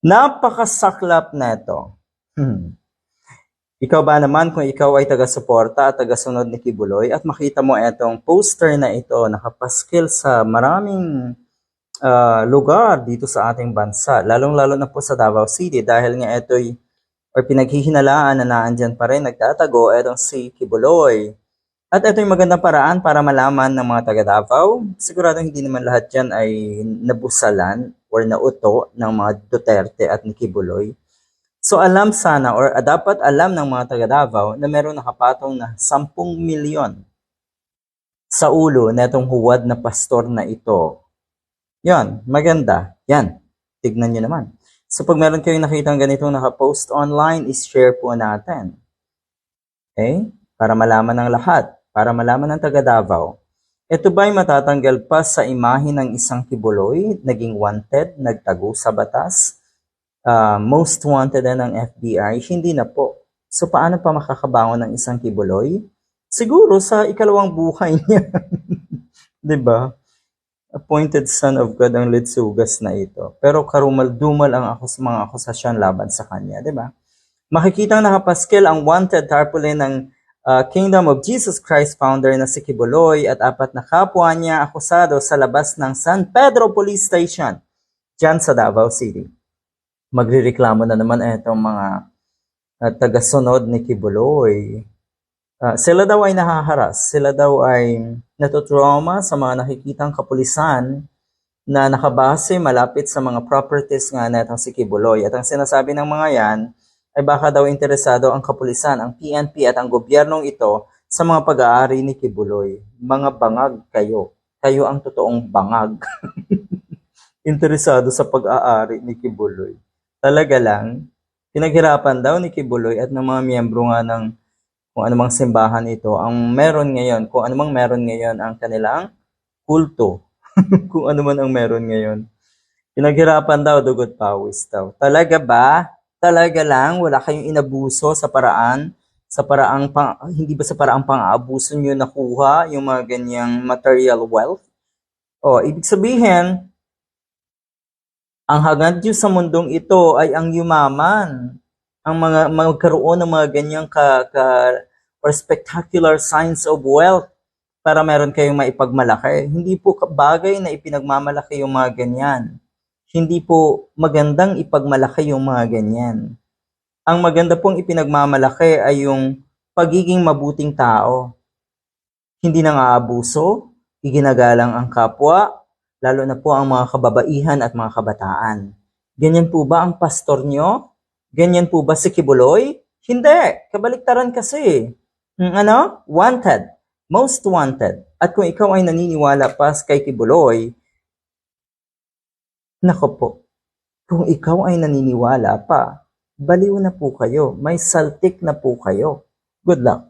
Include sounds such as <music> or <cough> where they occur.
Napakasaklap na ito. Hmm. Ikaw ba naman kung ikaw ay taga-suporta at taga-sunod ni Kibuloy at makita mo itong poster na ito nakapaskil sa maraming ah, lugar dito sa ating bansa, lalong-lalo na po sa Davao City dahil nga ito'y or pinaghihinalaan na naandyan pa rin nagtatago itong si Kibuloy. At ito yung magandang paraan para malaman ng mga taga Davao. Sigurado hindi naman lahat dyan ay nabusalan or nauto ng mga Duterte at ni Kibuloy. So alam sana or ah, dapat alam ng mga taga Davao na meron nakapatong na 10 milyon sa ulo na itong huwad na pastor na ito. Yan, maganda. Yan, tignan nyo naman. So pag meron kayong nakitang ganitong nakapost online, is-share po natin. Okay? Para malaman ng lahat. Para malaman ng taga Davao. Ito ba'y matatanggal pa sa imahe ng isang kibuloy, naging wanted, nagtago sa batas, ah, most wanted na ng FBI? Hindi na po. So paano pa makakabangon ng isang kibuloy? Siguro sa ikalawang buhay <laughs> niya. ba? Appointed son of God ang litsugas na ito. Pero karumal-dumal ang ako sa mga akusasyon laban sa kanya, ba? Makikita nakapaskil ang wanted tarpaulin ng ah, Kingdom of Jesus Christ founder na si Kibuloy at apat na kapwa niya akusado sa labas ng San Pedro Police Station dyan sa Davao City. Magrireklamo na naman itong mga ah, tagasunod ni Kibuloy. Ah, sila daw ay nahaharas, sila daw ay natutrauma sa mga nakikitang kapulisan na nakabase malapit sa mga properties nga netong si Kibuloy. At ang sinasabi ng mga yan ay baka daw interesado ang kapulisan, ang PNP at ang gobyernong ito sa mga pag-aari ni Kibuloy. Mga bangag kayo. Kayo ang totoong bangag. <laughs> interesado sa pag-aari ni Kibuloy. Talaga lang, pinaghirapan daw ni Kibuloy at ng mga miyembro nga ng kung anumang simbahan ito, ang meron ngayon, kung anumang meron ngayon ang kanilang kulto. <laughs> kung ano man ang meron ngayon. Pinaghirapan daw, dugot pawis daw. Talaga ba? Talaga lang, wala kayong inabuso sa paraan, sa paraang pang, hindi ba sa paraang pang-aabuso nyo nakuha yung mga ganyang material wealth? O, ibig sabihin, ang hangad nyo sa mundong ito ay ang yumaman. Ang mga magkaroon ng mga ganyang ka, ka or spectacular signs of wealth para meron kayong maipagmalaki. Hindi po bagay na ipinagmamalaki yung mga ganyan. Hindi po magandang ipagmalaki yung mga ganyan. Ang maganda pong ipinagmamalaki ay yung pagiging mabuting tao. Hindi nang aabuso, iginagalang ang kapwa, lalo na po ang mga kababaihan at mga kabataan. Ganyan po ba ang pastor nyo? Ganyan po ba si Kibuloy? Hindi. Kabaliktaran kasi. Hmm, ano? Wanted. Most wanted. At kung ikaw ay naniniwala pa kay Kibuloy, nako po, kung ikaw ay naniniwala pa, baliw na po kayo. May saltik na po kayo. Good luck.